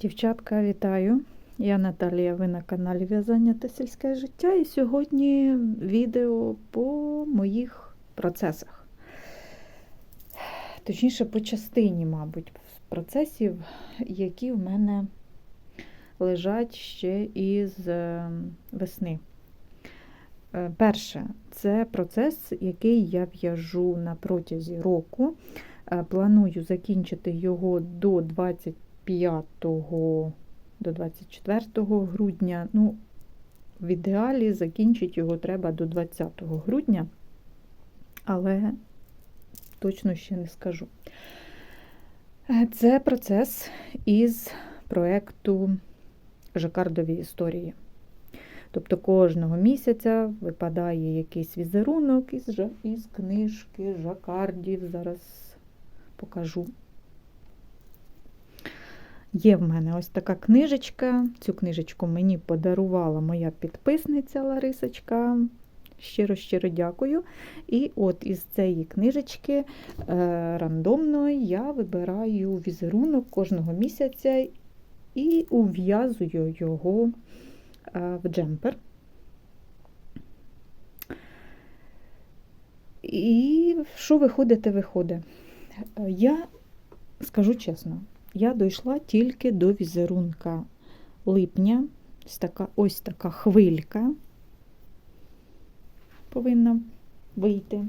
Дівчатка, вітаю! Я Наталія, ви на каналі В'язання та сільське життя. І сьогодні відео по моїх процесах. Точніше, по частині, мабуть, процесів, які в мене лежать ще із е, весни. Е, Перше, це процес, який я в'яжу на протязі року. Е, Планую закінчити його до 25 до 24 грудня. Ну, в ідеалі закінчити його треба до 20 грудня, але точно ще не скажу. Е, Це процес із проєкту Жакардові історії. Тобто кожного місяця випадає якийсь візерунок із, із книжки, жакардів. Зараз покажу. Є в мене ось така книжечка. Цю книжечку мені подарувала моя підписниця Ларисочка. Щиро-щиро дякую. І от із цієї книжечки е, рандомно я вибираю візерунок кожного місяця і ув'язую його е, в джемпер. І що виходить, те виходить. Е, Я скажу чесно, я дійшла тільки до візерунка липня. Ось така, ось така хвилька повинна вийти.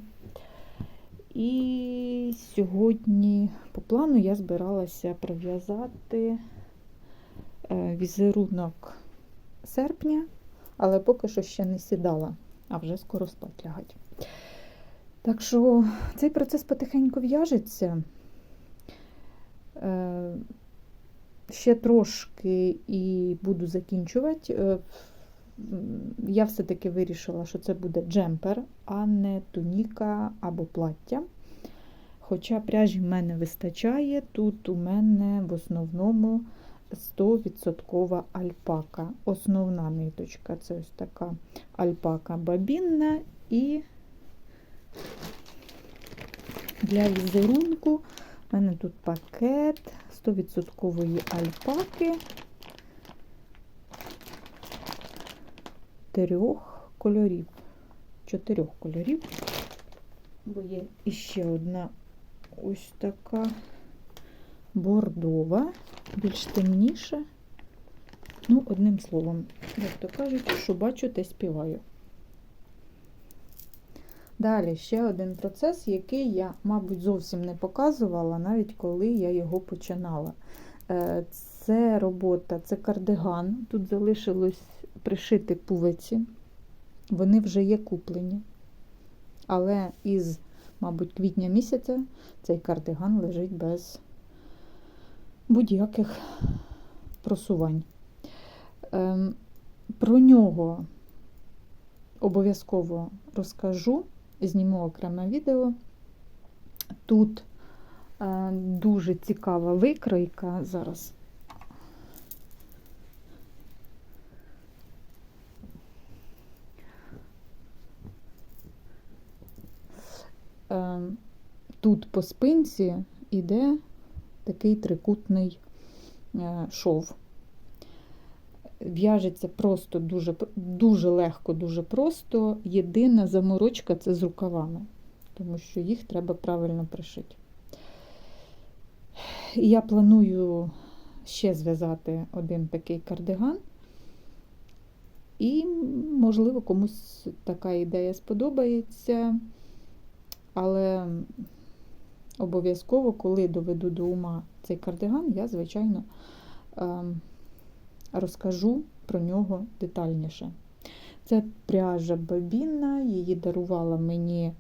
І сьогодні по плану я збиралася пров'язати е, візерунок серпня, але поки що ще не сідала, а вже скоро спать лягать. Так що цей процес потихеньку в'яжеться. Е, Ще трошки і буду закінчувати. Е, Я все-таки вирішила, що це буде джемпер, а не туніка або плаття. Хоча пряжі в мене вистачає, тут у мене в основному 100% альпака. Основна ниточка це ось така альпака бабінна і для візерунку у мене тут пакет 100% альпаки трьох кольорів. Чотирьох кольорів. Бо є іще одна ось така бордова, більш темніша. Ну, одним словом, як то кажуть, що бачу, те співаю. Далі ще один процес, який я, мабуть, зовсім не показувала, навіть коли я його починала. Е, Це робота, це кардиган. Тут залишилось пришити пувиці. Вони вже є куплені. Але із, мабуть, квітня місяця цей кардиган лежить без будь-яких просувань. Ем, Про нього обов'язково розкажу зніму окреме відео. Тут е, дуже цікава викройка зараз. Е, тут по спинці йде такий трикутний е, шов. В'яжеться просто дуже дуже легко, дуже просто. Єдина заморочка це з рукавами, тому що їх треба правильно пришити. Я планую ще зв'язати один такий кардиган. І, можливо, комусь така ідея сподобається, але обов'язково, коли доведу до ума цей кардиган, я, звичайно, ем, розкажу про нього детальніше. Це пряжа бабінна, її дарувала мені е,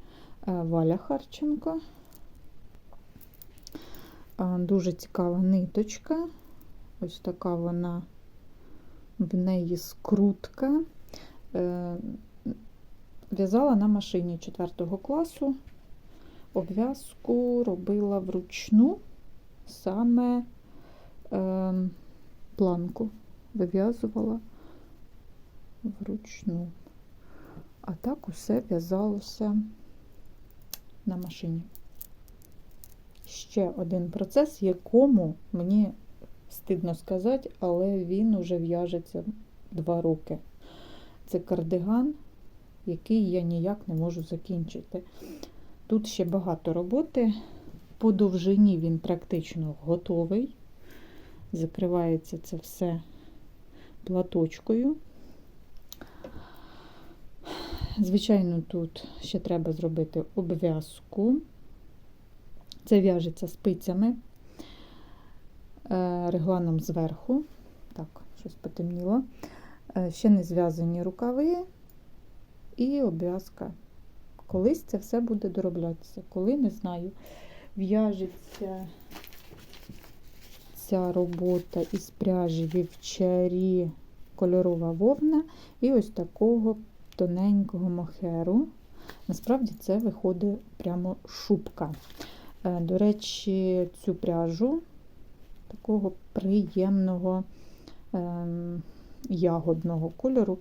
Валя Харченко. Е, Дуже цікава ниточка. Ось така вона в неї скрутка. Е, В'язала на машині 4 класу. Обв'язку робила вручну саме е, планку вив'язувала вручну. А так усе в'язалося на машині. Ще один процес, якому мені стидно сказати, але він уже в'яжеться два роки. Це кардиган, який я ніяк не можу закінчити. Тут ще багато роботи. По довжині він практично готовий. Закривається це все платочкою. Звичайно, тут ще треба зробити обв'язку. Це в'яжеться спицями, е, регланом зверху. Так, щось потемніло. Е, Ще не зв'язані рукави і обв'язка. Колись це все буде дороблятися, коли не знаю. В'яжеться ця робота із пряжі вівчарі кольорова вовна і ось такого тоненького мохеру. Насправді це виходить прямо шубка. Е, До речі, цю пряжу такого приємного ем, ягодного кольору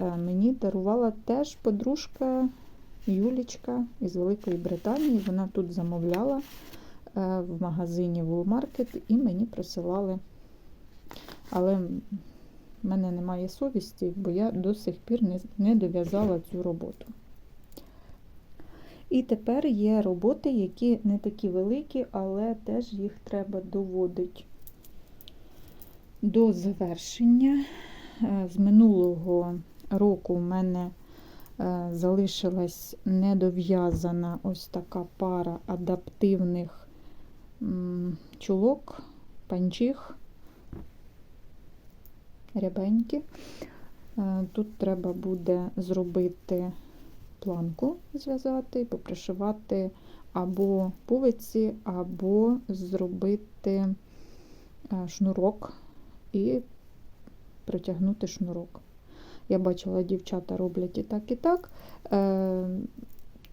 е, мені дарувала теж подружка Юлічка із Великої Британії. Вона тут замовляла в магазині Woolmarket і мені присилали. Але в мене немає совісті, бо я до сих пір не, не дов'язала цю роботу. І тепер є роботи, які не такі великі, але теж їх треба доводити до завершення. Е, З минулого року в мене е, залишилась недов'язана ось така пара адаптивних чулок, панчіх, рябенькі. Е, Тут треба буде зробити планку, зв'язати, попришивати або пувиці, або зробити е, шнурок і притягнути шнурок. Я бачила, дівчата роблять і так, і так.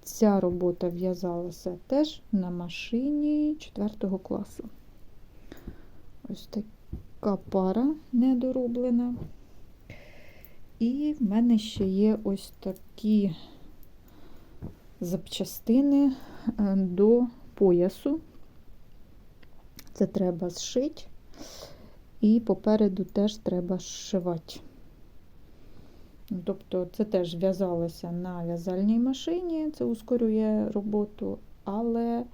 Ця робота в'язалася теж на машині 4 класу. Ось така пара недороблена. І в мене ще є ось такі запчастини е, до поясу. Це треба зшити, і попереду теж треба зшивати. Тобто це теж в'язалося на в'язальній машині, це ускорює роботу, але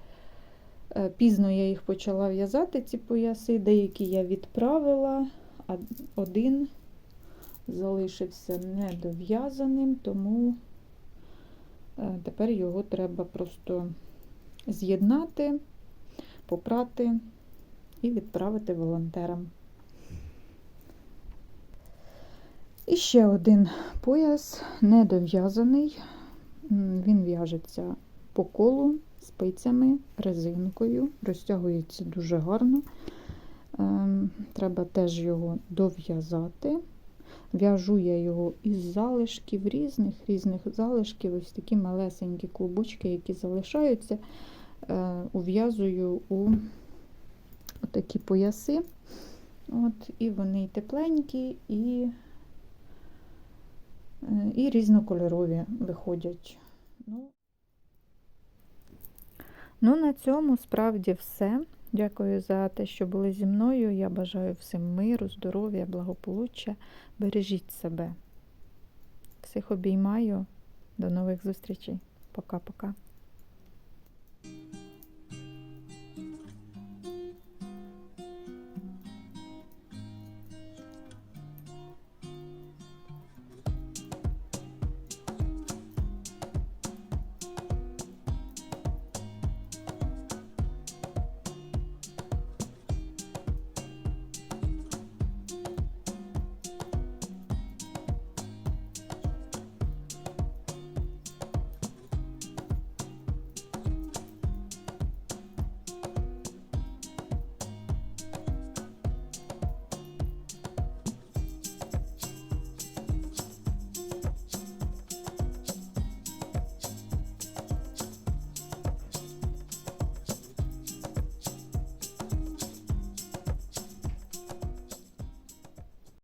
е, пізно я їх почала в'язати, ці пояси, деякі я відправила, а один залишився недов'язаним, тому е, тепер його треба просто з'єднати, попрати і відправити волонтерам. І ще один пояс недов'язаний. Він в'яжеться по колу спицями, резинкою, розтягується дуже гарно. Ем, Треба теж його дов'язати. В'яжу я його із залишків, різних різних залишків, ось такі малесенькі клубочки, які залишаються, е, ув'язую у такі пояси. От, І вони і тепленькі, і і різнокольорові виходять. Ну, ну, на цьому справді все. Дякую за те, що були зі мною. Я бажаю всім миру, здоров'я, благополуччя. Бережіть себе. Всіх обіймаю. До нових зустрічей. Пока-пока.